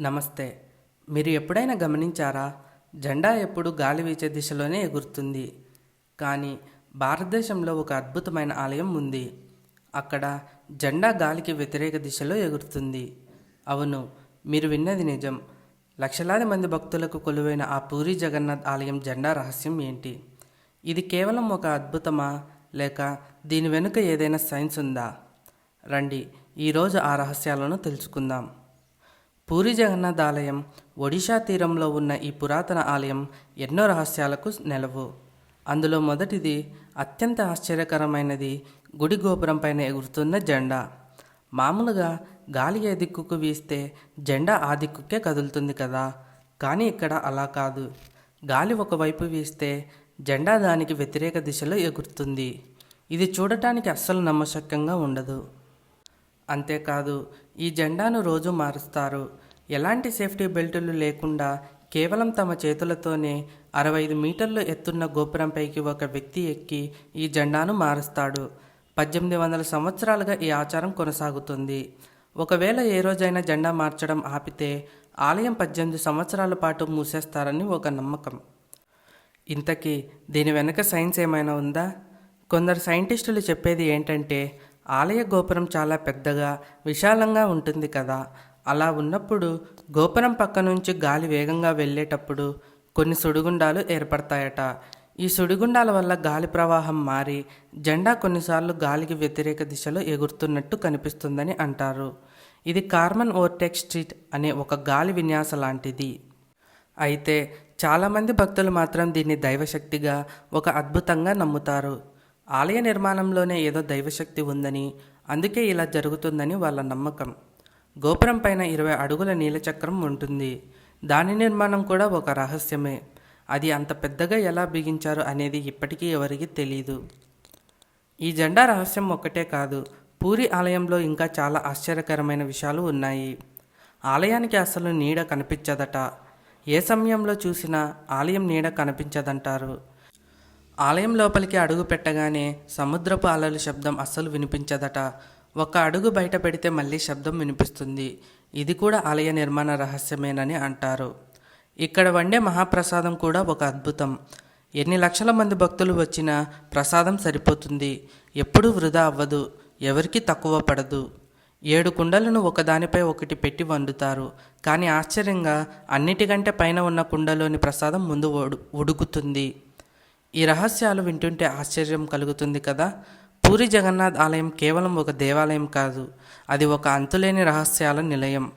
నమస్తే. మీరు ఎప్పుడైనా గమనించారా? జెండా ఎప్పుడు గాలి వీచే దిశలోనే ఎగురుతుంది. కానీ భారతదేశంలో ఒక అద్భుతమైన ఆలయం ఉంది. అక్కడ జెండా గాలికి వ్యతిరేక దిశలో ఎగురుతుంది. అవును మీరు విన్నది నిజం. లక్షలాది మంది భక్తులకు కొలువైన ఆ పూరి జగన్నాథ్ ఆలయం జెండా రహస్యం ఏంటి? ఇది కేవలం ఒక అద్భుతమా? లేక దీని వెనుక ఏదైనా సైన్స్ ఉందా? రండి ఈరోజు ఆ రహస్యాలను తెలుసుకుందాం. పూరి జగన్నాథ్ ఆలయం ఒడిషా తీరంలో ఉన్న ఈ పురాతన ఆలయం ఎన్నో రహస్యాలకు నెలవు. అందులో మొదటిది అత్యంత ఆశ్చర్యకరమైనది గుడి గోపురం పైన ఎగురుతున్న జెండా. మామూలుగా గాలి ఏ దిక్కుకు వీస్తే జెండా ఆ దిక్కుకే కదులుతుంది కదా. కానీ ఇక్కడ అలా కాదు. గాలి ఒకవైపు వీస్తే జెండా దానికి వ్యతిరేక దిశలో ఎగురుతుంది. ఇది చూడటానికి అస్సలు నమ్మశక్యంగా ఉండదు. అంతేకాదు ఈ జెండాను రోజు మారుస్తారు. ఎలాంటి సేఫ్టీ బెల్టులు లేకుండా కేవలం తమ చేతులతోనే అరవై ఐదు మీటర్లు ఎత్తున్న గోపురంపైకి ఒక వ్యక్తి ఎక్కి ఈ జెండాను మారుస్తాడు. పద్దెనిమిది వందల సంవత్సరాలుగా ఈ ఆచారం కొనసాగుతుంది. ఒకవేళ ఏ రోజైనా జెండా మార్చడం ఆపితే ఆలయం పద్దెనిమిది సంవత్సరాల పాటు మూసేస్తారని ఒక నమ్మకం. ఇంతకీ దీని వెనక సైన్స్ ఏమైనా ఉందా? కొందరు సైంటిస్టులు చెప్పేది ఏంటంటే ఆలయ గోపురం చాలా పెద్దగా విశాలంగా ఉంటుంది కదా. అలా ఉన్నప్పుడు గోపురం పక్క నుంచి గాలి వేగంగా వెళ్ళేటప్పుడు కొన్ని సుడిగుండాలు ఏర్పడతాయట. ఈ సుడిగుండాల వల్ల గాలి ప్రవాహం మారి జెండా కొన్నిసార్లు గాలికి వ్యతిరేక దిశలో ఎగురుతున్నట్టు కనిపిస్తుందని అంటారు. ఇది కార్మన్ ఓర్టెక్ స్ట్రీట్ అనే ఒక గాలి విన్యాస లాంటిది. అయితే చాలామంది భక్తులు మాత్రం దీన్ని దైవశక్తిగా ఒక అద్భుతంగా నమ్ముతారు. ఆలయ నిర్మాణంలోనే ఏదో దైవశక్తి ఉందని అందుకే ఇలా జరుగుతుందని వాళ్ళ నమ్మకం. గోపురం పైన ఇరవై అడుగుల నీలచక్రం ఉంటుంది. దాని నిర్మాణం కూడా ఒక రహస్యమే. అది అంత పెద్దగా ఎలా బిగించారు అనేది ఇప్పటికీ ఎవరికీ తెలియదు ఈ జెండా రహస్యం ఒక్కటే కాదు పూరి ఆలయంలో ఇంకా చాలా ఆశ్చర్యకరమైన విషయాలు ఉన్నాయి. ఆలయానికి అసలు నీడ కనిపించదట. ఏ సమయంలో చూసినా ఆలయం నీడ కనిపించదంటారు. ఆలయం లోపలికి అడుగు పెట్టగానే సముద్రపు అలల శబ్దం అస్సలు వినిపించదట. ఒక అడుగు బయట పెడితే మళ్ళీ శబ్దం వినిపిస్తుంది. ఇది కూడా ఆలయ నిర్మాణ రహస్యమేనని అంటారు. ఇక్కడ వండే మహాప్రసాదం కూడా ఒక అద్భుతం. ఎన్ని లక్షల మంది భక్తులు వచ్చినా ప్రసాదం సరిపోతుంది. ఎప్పుడూ వృధా అవ్వదు. ఎవరికి తక్కువ పడదు. ఏడు కుండలను ఒకదానిపై ఒకటి పెట్టి వండుతారు. కానీ ఆశ్చర్యంగా అన్నిటికంటే పైన ఉన్న కుండలోని ప్రసాదం ముందు ఉడుకుతుంది ఈ రహస్యాలు వింటుంటే ఆశ్చర్యం కలుగుతుంది కదా? పూరి జగన్నాథ్ ఆలయం కేవలం ఒక దేవాలయం కాదు అది ఒక అంతులేని రహస్యాల నిలయం.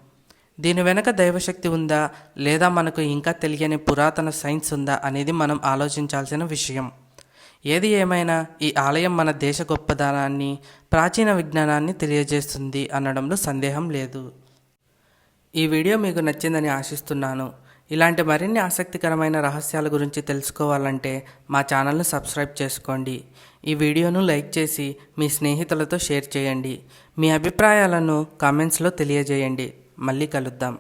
దీని వెనక దైవశక్తి ఉందా? లేదా మనకు ఇంకా తెలియని పురాతన సైన్స్ ఉందా? అనేది మనం ఆలోచించాల్సిన విషయం. ఏది ఏమైనా ఈ ఆలయం మన దేశ గొప్పదనాన్ని ప్రాచీన విజ్ఞానాన్ని తెలియజేస్తుంది అనడంలో సందేహం లేదు. ఈ వీడియో మీకు నచ్చిందని ఆశిస్తున్నాను. ఇలాంటి మరిన్ని ఆసక్తికరమైన రహస్యాల గురించి తెలుసుకోవాలంటే మా ఛానల్ను సబ్స్క్రైబ్ చేసుకోండి. ఈ వీడియోను లైక్ చేసి మీ స్నేహితులతో షేర్ చేయండి. మీ అభిప్రాయాలను కామెంట్స్లో తెలియజేయండి. మళ్ళీ కలుద్దాం.